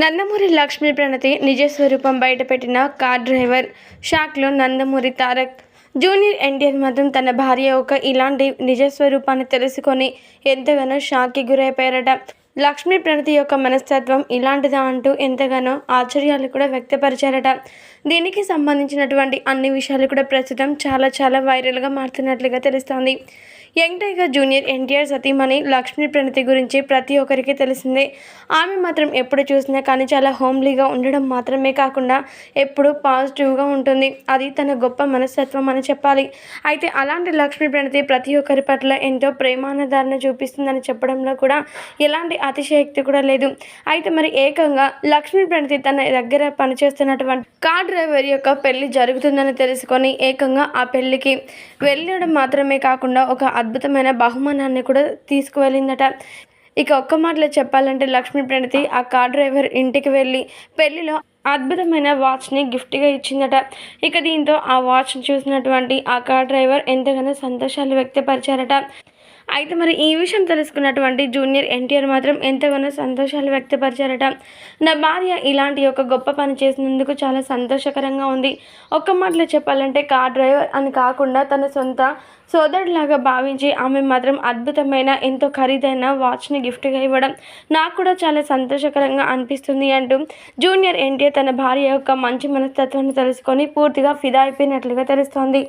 నందమూరి లక్ష్మీ ప్రణతి నిజ స్వరూపం బయటపెట్టిన car driver షాక్లో నందమూరి తారక్. జూనియర్ ఎన్టీఆర్ మాత్రం తన భార్య ఒక ఇలాంటి నిజ స్వరూపాన్ని తెలుసుకొని ఎంతగానో షాక్కి గురైపోయారట. లక్ష్మీ ప్రణతి యొక్క మనస్తత్వం ఇలాంటిదా అంటూ ఎంతగానో ఆశ్చర్యాలు కూడా వ్యక్తపరిచారట. దీనికి సంబంధించినటువంటి అన్ని విషయాలు కూడా ప్రస్తుతం చాలా చాలా వైరల్గా మారుతున్నట్లుగా తెలుస్తోంది. యంగ్ టైగర్ జూనియర్ ఎన్టీఆర్ సతీమణి లక్ష్మీ ప్రణతి గురించి ప్రతి ఒక్కరికి తెలిసిందే. ఆమె మాత్రం ఎప్పుడు చూసినా కానీ చాలా హోమ్లీగా ఉండడం మాత్రమే కాకుండా ఎప్పుడూ పాజిటివ్గా ఉంటుంది. అది తన గొప్ప మనస్తత్వం అని చెప్పాలి. అయితే అలాంటి లక్ష్మీ ప్రణతి ప్రతి ఒక్కరి పట్ల ఎంతో ప్రేమానధారణ చూపిస్తుందని చెప్పడంలో కూడా ఎలాంటి అతిశయక్తి కూడా లేదు. అయితే మరి ఏకంగా లక్ష్మీ ప్రణతి తన దగ్గర పనిచేస్తున్నటువంటి కార్ డ్రైవర్ యొక్క పెళ్ళి జరుగుతుందని తెలుసుకొని ఏకంగా ఆ పెళ్ళికి వెళ్ళడం మాత్రమే కాకుండా ఒక అద్భుతమైన బహుమానాన్ని కూడా తీసుకువెళ్ళిందట. ఇక ఒక్క మాటలో చెప్పాలంటే లక్ష్మీ ప్రణతి ఆ కార్ డ్రైవర్ ఇంటికి వెళ్ళి పెళ్ళిలో అద్భుతమైన వాచ్ని గిఫ్ట్గా ఇచ్చిందట. ఇక దీంతో ఆ వాచ్ని చూసినటువంటి ఆ కార్ డ్రైవర్ ఎంతగానో సంతోషాలు వ్యక్తపరిచారట. అయితే మరి ఈ విషయం తెలుసుకున్నటువంటి జూనియర్ ఎన్టీఆర్ మాత్రం ఎంతగానో సంతోషాలు వ్యక్తపరిచారట. నా భార్య ఇలాంటి ఒక గొప్ప పని చేసినందుకు చాలా సంతోషకరంగా ఉంది. ఒక్క మాటలో చెప్పాలంటే కార్ డ్రైవర్ అని కాకుండా తన సొంత సోదరులాగా భావించి ఆమె మాత్రం అద్భుతమైన ఎంతో ఖరీదైన వాచ్ని గిఫ్ట్గా ఇవ్వడం నాకు కూడా చాలా సంతోషకరంగా అనిపిస్తుంది అంటూ జూనియర్ ఎన్టీఆర్ తన భార్య యొక్క మంచి మనస్తత్వాన్ని తెలుసుకొని పూర్తిగా ఫిదా అయిపోయినట్లుగా తెలుస్తోంది.